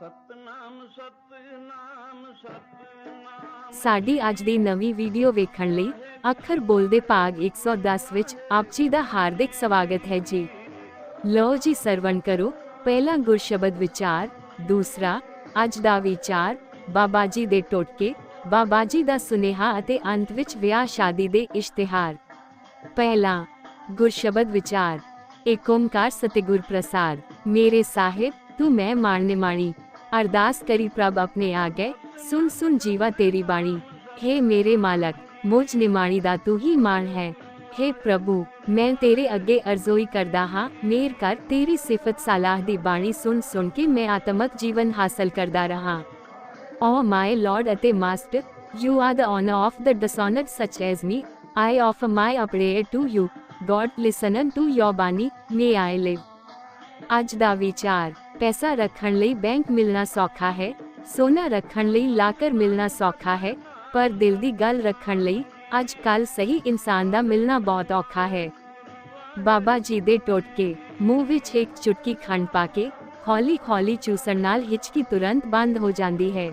ਸਤਨਾਮ ਸਾਡੀ ਅੱਜ ਦੀ ਨਵੀਂ ਵੀਡੀਓ ਵੇਖਣ ਲਈ ਅੱਖਰ ਬੋਲਦੇ ਭਾਗ 110 ਵਿੱਚ ਆਪ ਜੀ ਦਾ ਹਾਰਦਿਕ ਸਵਾਗਤ ਹੈ ਜੀ। ਲਓ ਜੀ, ਸਰਵਣ ਕਰੋ। ਪਹਿਲਾ ਗੁਰ ਸ਼ਬਦ ਵਿਚਾਰ, ਦੂਸਰਾ, ਅੱਜ ਦਾ ਵਿਚਾਰ, ਬਾਬਾ ਜੀ ਦੇ ਟੋਟਕੇ, ਬਾਬਾ ਜੀ ਦਾ ਸੁਨੇਹਾ ਅਤੇ ਅੰਤ ਵਿੱਚ ਵਿਆਹ ਸ਼ਾਦੀ ਦੇ ਇਸ਼ਤਿਹਾਰ। ਪਹਿਲਾ ਗੁਰ ਸ਼ਬਦ ਵਿਚਾਰ, ਏਕ ਓੰਕਾਰ ਸਤਿਗੁਰ ਪ੍ਰਸਾਦ, ਮੇਰੇ ਸਾਹਿਬ, ਤੂੰ ਮੈਂ ਮਾਣਨੇ ਮਾਣੀ अरदास करी, प्रभ अपने आ गए सुन सुन, जीवा तेरी बाणी हे मेरे मालक, मुझ निमाणी दा तू ही मान है। हे प्रभु, मैं तेरे अगे अर्जोई करदा हाँ। मेर कर, तेरी सिफत सलाह दी बाणी सुन सुन के मैं आत्मक जीवन हासिल करदा रहा। ओ माय लॉर्ड अते master, you are the honour of the dishonoured such as me. I offer my prayer to you. God listening to your bani may I live. आज दा विचार। ਪੈਸਾ ਰੱਖਣ ਲਈ ਬੈਂਕ ਮਿਲਣਾ ਸੌਖਾ ਹੈ, ਸੋਨਾ ਰੱਖਣ ਲਈ ਲਾਕਰ ਮਿਲਣਾ ਸੌਖਾ ਹੈ, ਪਰ ਦਿਲ ਦੀ ਗੱਲ ਰੱਖਣ ਲਈ ਅੱਜ ਕੱਲ ਸਹੀ ਇਨਸਾਨ ਦਾ ਮਿਲਣਾ ਬਹੁਤ ਔਖਾ ਹੈ। ਬਾਬਾ ਜੀ ਦੇ ਟੋਟਕੇ, ਮੂੰਹ ਵਿੱਚ ਇੱਕ ਚੁਟਕੀ ਖੰਡ ਪਾ ਕੇ ਹੌਲੀ ਹੌਲੀ ਚੂਸਣ ਨਾਲ ਹਿਚਕੀ ਤੁਰੰਤ ਬੰਦ ਹੋ ਜਾਂਦੀ ਹੈ।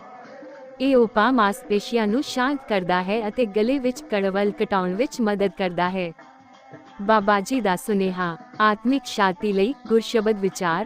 ਇਹ ਉਪਾਅ ਮਾਸਪੇਸ਼ੀਆਂ ਨੂੰ ਸ਼ਾਂਤ ਕਰਦਾ ਹੈ ਅਤੇ ਗਲੇ ਵਿੱਚ ਕੜਵਲ ਘਟਾਉਣ ਵਿੱਚ ਮਦਦ ਕਰਦਾ ਹੈ। ਬਾਬਾ ਜੀ ਦਾ ਸੁਨੇਹਾ, ਆਤਮਿਕ ਸ਼ਾਂਤੀ ਲਈ ਗੁਰਸ਼ਬਦ ਵਿਚਾਰ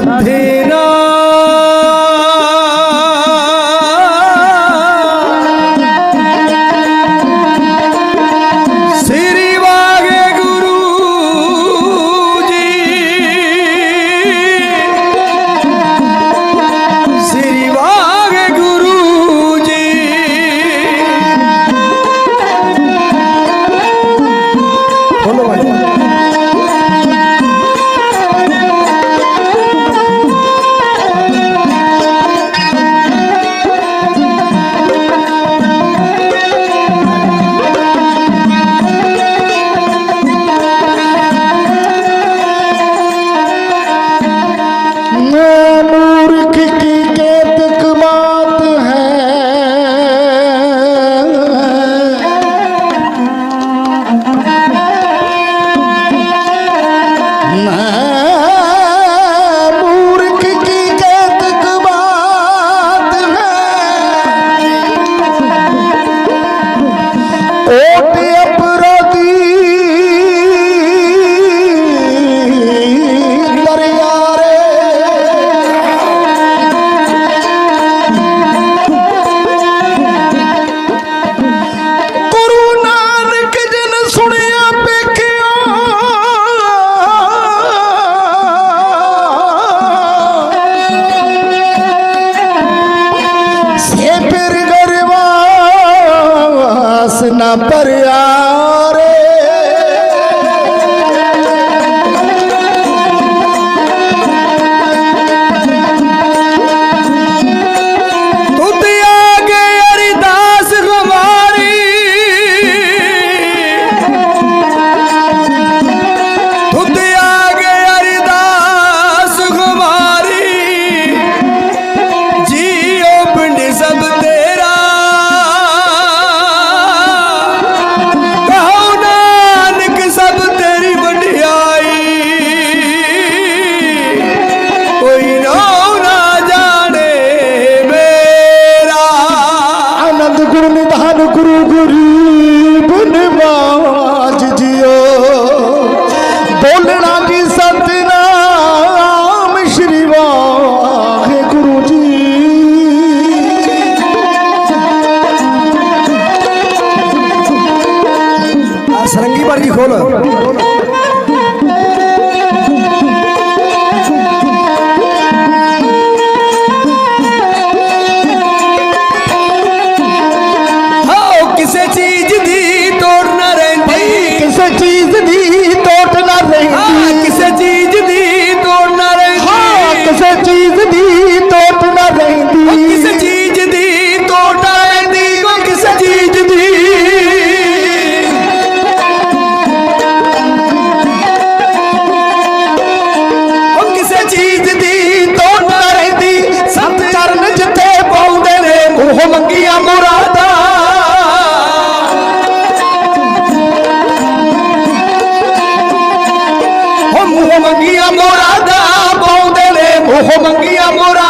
রাধে রা ਮਰਜ਼ੀ ਖੋਲ। ਹੋ ਕਿਸੇ ਚੀਜ਼ ਇਸ ਚੀਜ਼ ਦੀ ਸਤ ਚਰਨ ਜਿੱਥੇ ਪਾਉਂਦੇ ਨੇ, ਉਹ ਮੰਗੀਆਂ ਮੁਰਾਦਾ। ਉਹ ਮੰਗੀਆਂ ਮੁਰਾਦਾ ਪਾਉਂਦੇ ਨੇ, ਉਹ ਮੰਗੀਆਂ ਮੁਰਾਦਾ।